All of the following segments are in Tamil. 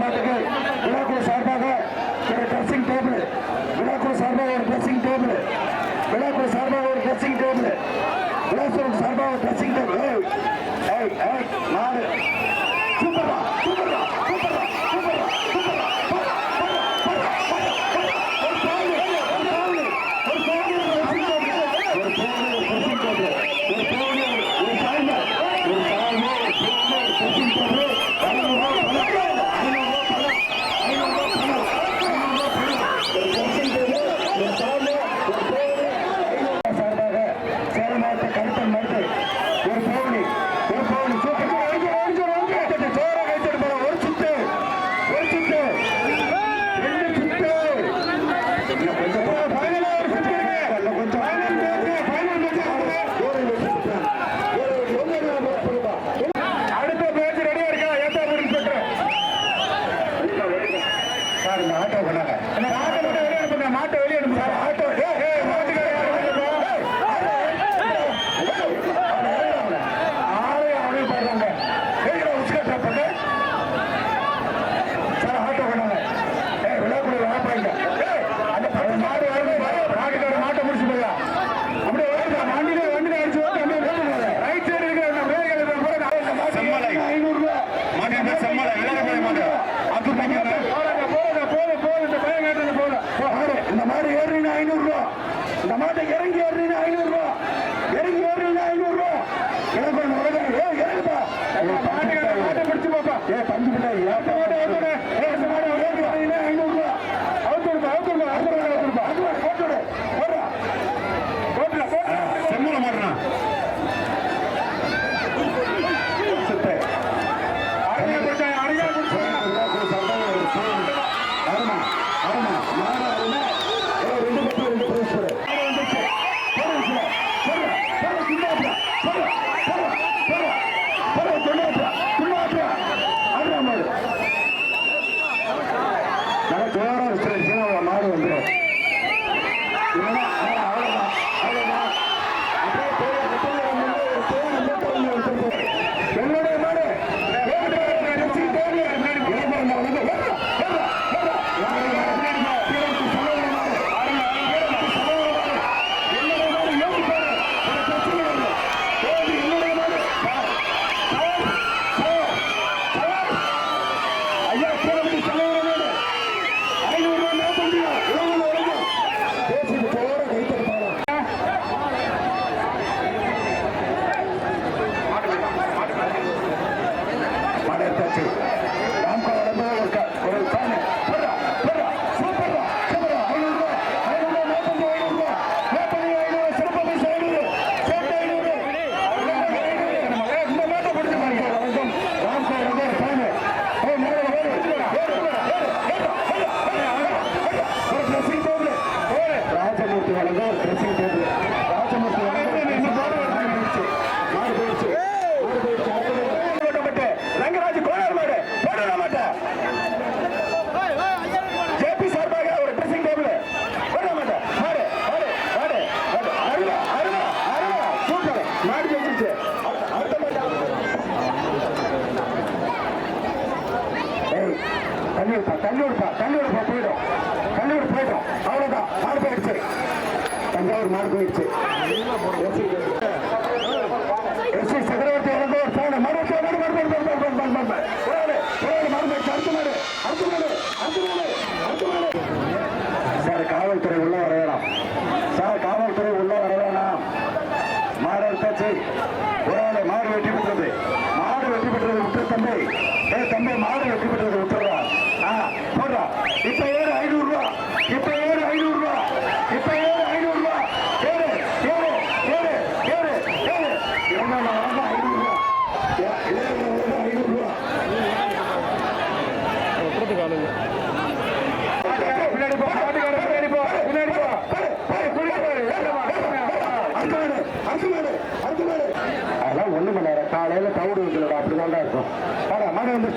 மாட்டுக்கு விழாக்குழு சார்பாக ஒரு ட்ரெஸ்ஸிங் டேபிள் விழாக்குழு சார்பாக ஒரு ட்ரெஸ்ஸிங் டேபிள் விழாக்குழு சார்பாக ஒரு ட்ரெஸ்ஸிங் டேபிள் விழாக்குழு சார்பாக ஒரு ட்ரெஸ்ஸிங் டேபிள் நாலு ஏ பஞ்சு பிள்ளை ஏப்போட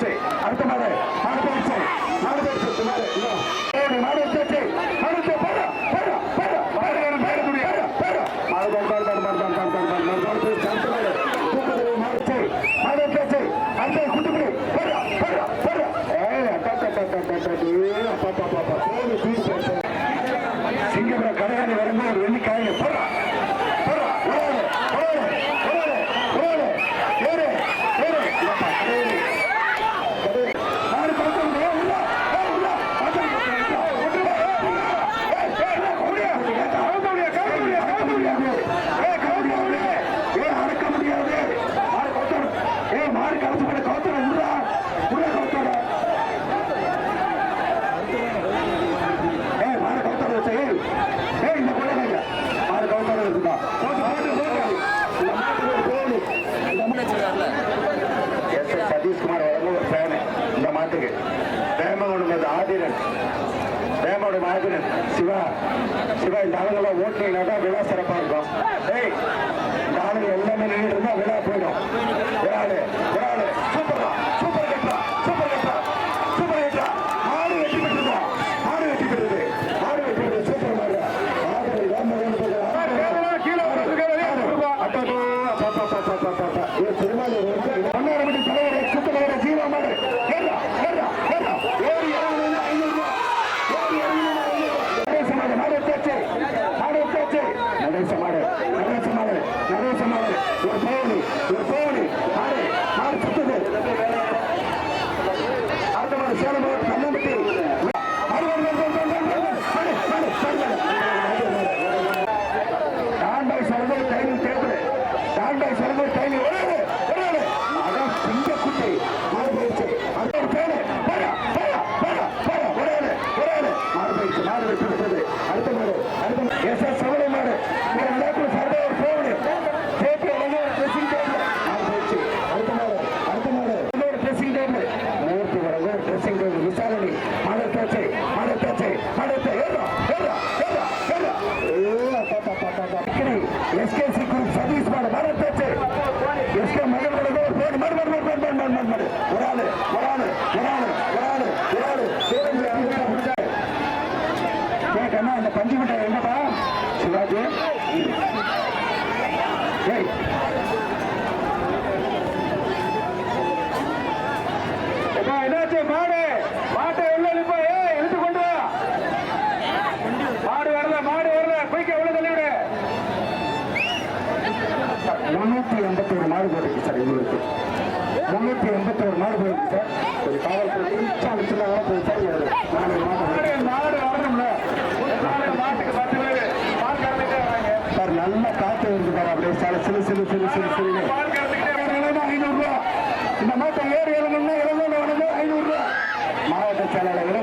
usted. 前辈们都在这里。காத்து வருது பாரு அப்படியே சில சிறு சிறு சிறு சிறு சிறு ஐநூறுரூவா இந்த மாட்டம் ஏறு இறங்கணும்னா இறங்கணும் ஐநூறுரூவா மாவட்ட செயலாளர்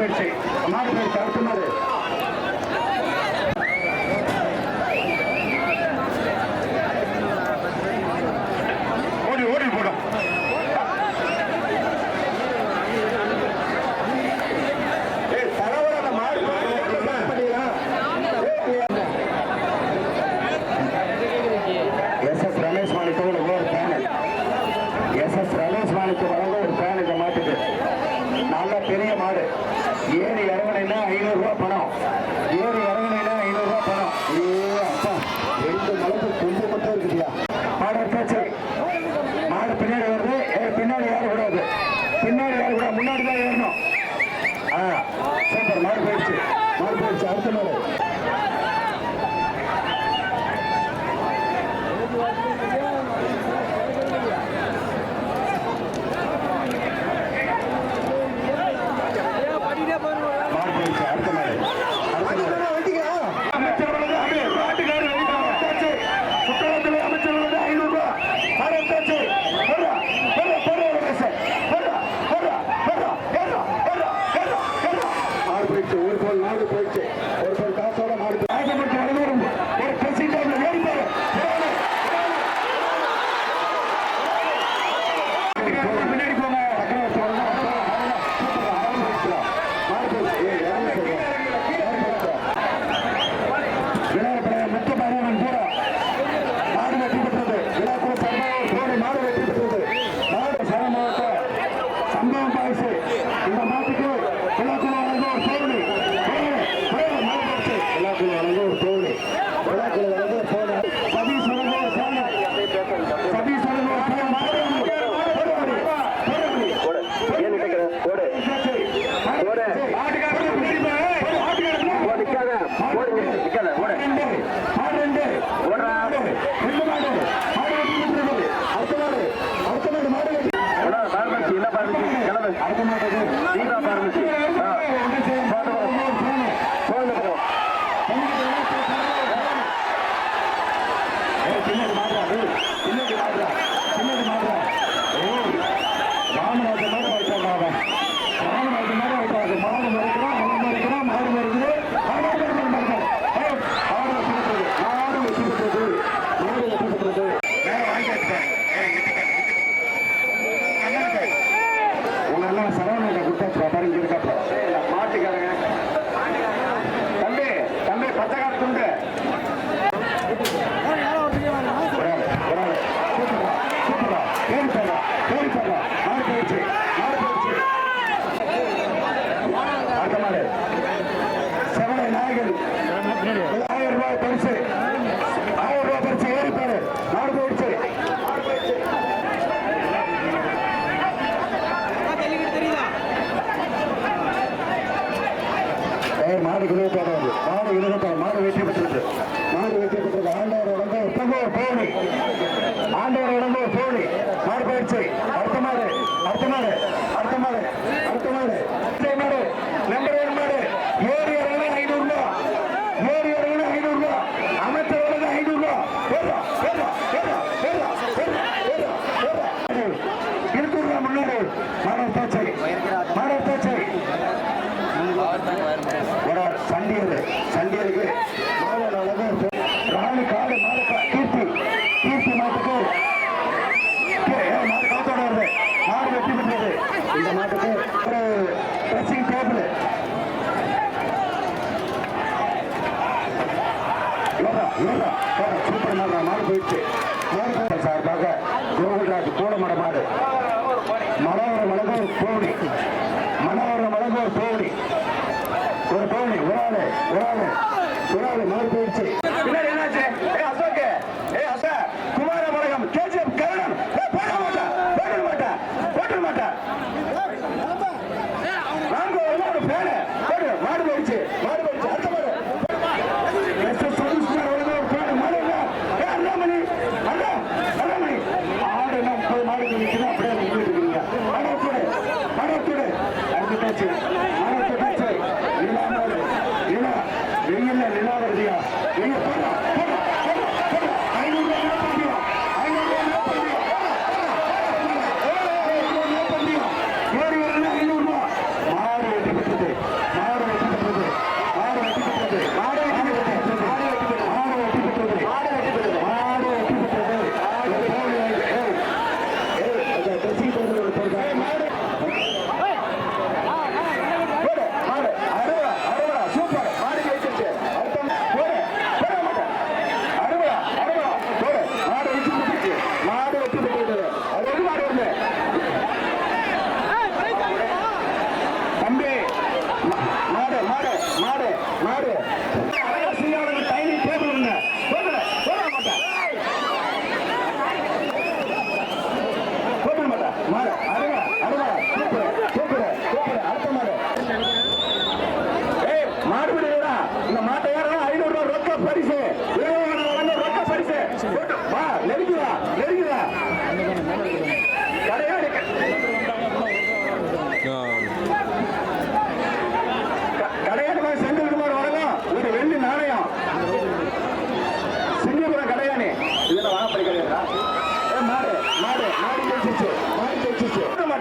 மாட்டுப்பயிற்சி மாட்டுப்பயிற்சி நடத்துமாறு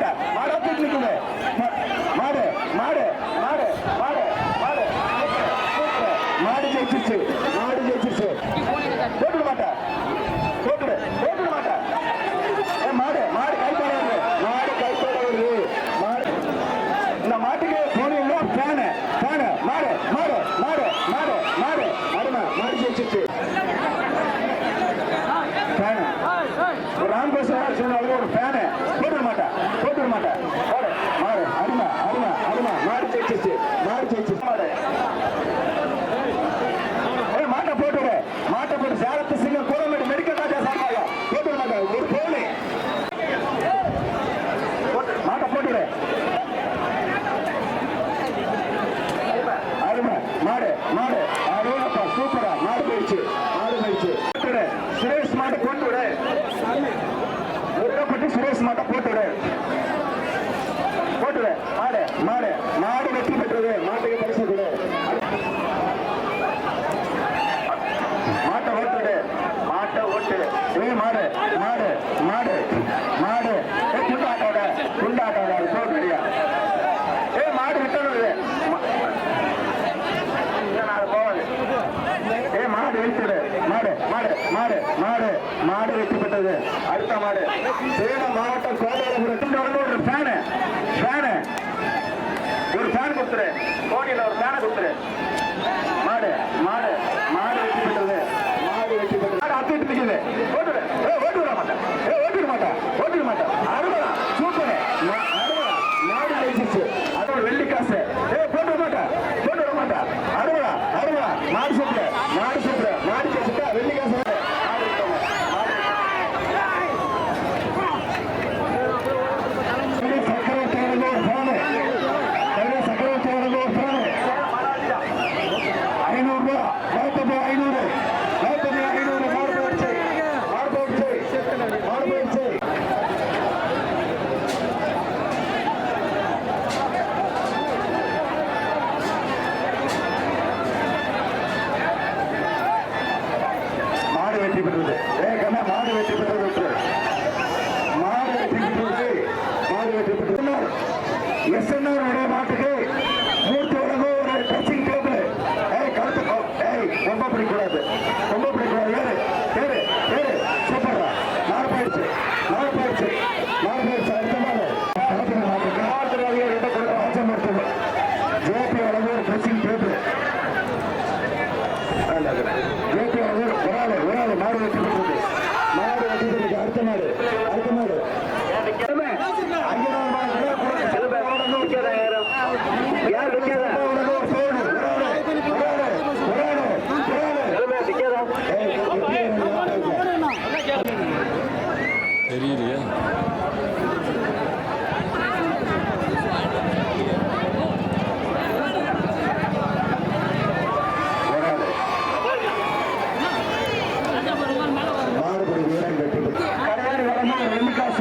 টাকা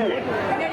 Yeah.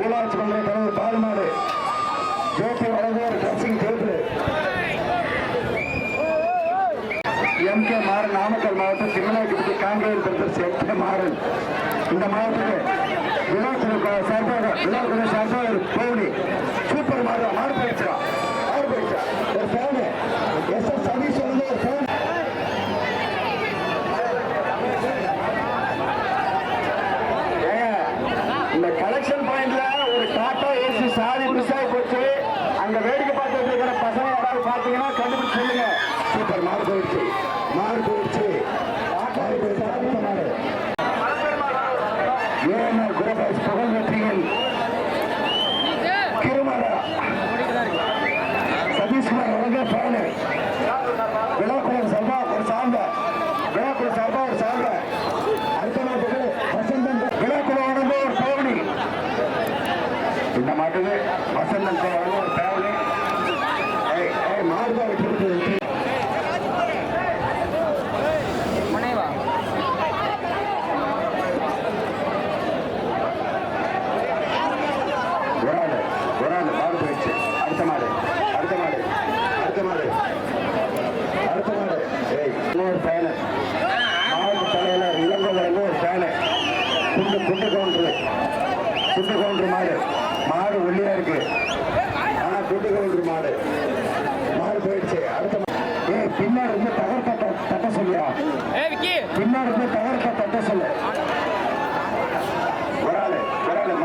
ஊராட்சி மன்ற தலைவர் பாலுமாடு. ஜோபி Vadakur dressing table M K Maran Namakkal மாவட்டம் Simmanayakkanpatti Congress brothers M K Maran. இந்த மாவட்டத்துக்கு விழா சார்பாக விழா சார்பாக பவுனி சூப்பர் மாறு மாறுபெயர்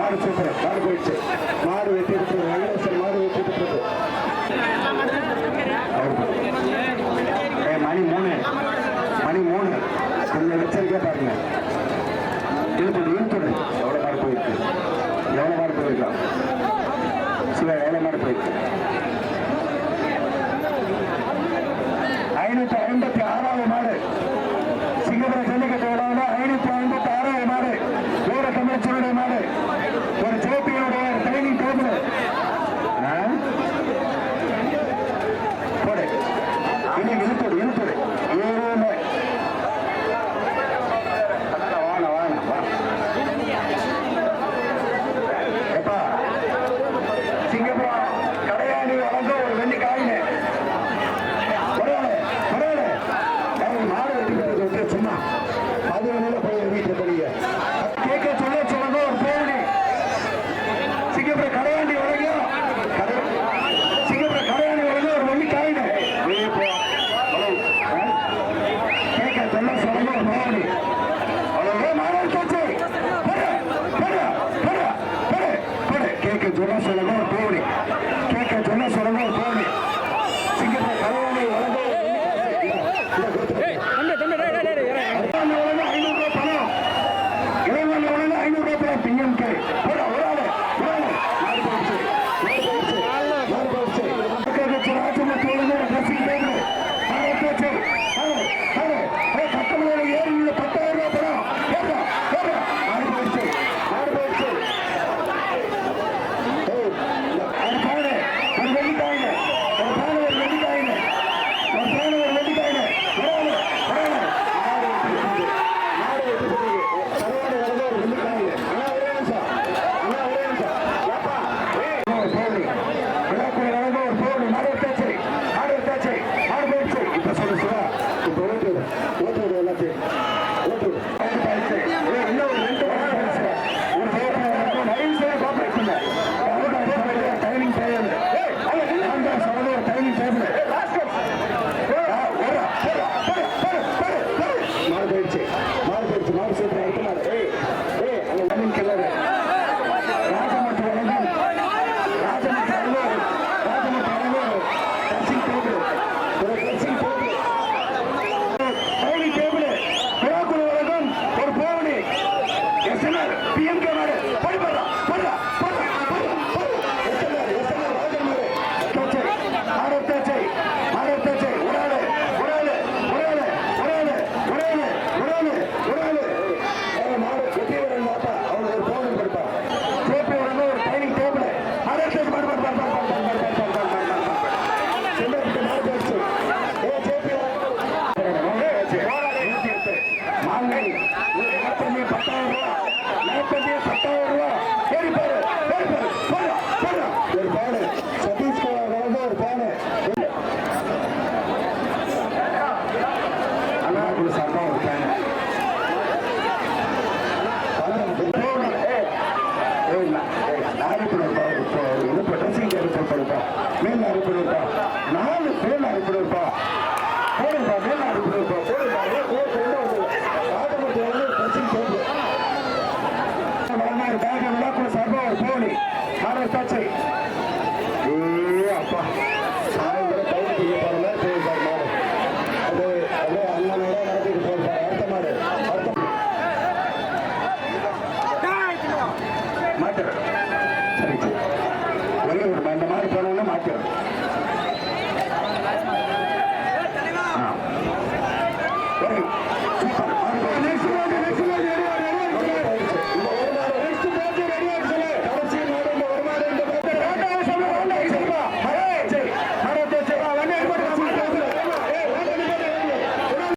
மாடு சூப்பர் மாடு போயிடுச்சு மாடு வெட்டி விட்டுரு